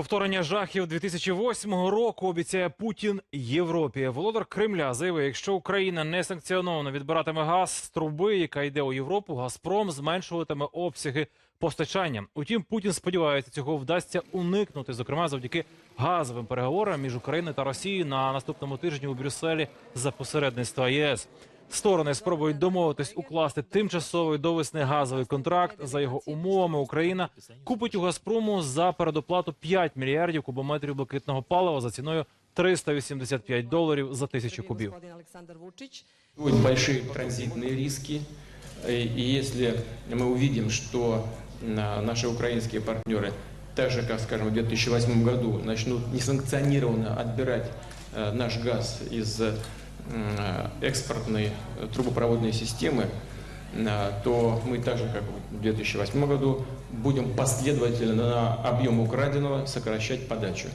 Повторення жахів 2008 року обіцяє Путін Європі. Володар Кремля заявив, якщо Україна не санкціоновано відбиратиме газ з труби, яка йде у Європу, Газпром зменшуватиме обсяги постачання. Утім, Путін сподівається, цього вдасться уникнути, зокрема завдяки газовим переговорам між Україною та Росією на наступному тижні у Брюсселі за посередництва ЄС. Сторони спробують домовитись укласти тимчасовий до весни газовий контракт. За його умовами Україна купить у Газпрому за передоплату 5 мільярдів кубометрів блакитного палива за ціною 385 доларів за тисячу кубів. Господин Александр Вучич. Будут большие транзитные риски. И и если мы увидим, что а, наши украинские партнеры, так же, как, скажем, в 2008 году, начнут несанкционированно отбирать э, наш газ из м, экспортной э, трубопроводной системы, а, то мы так же, как в 2008 году, будем последовательно на объем украденного сокращать подачу.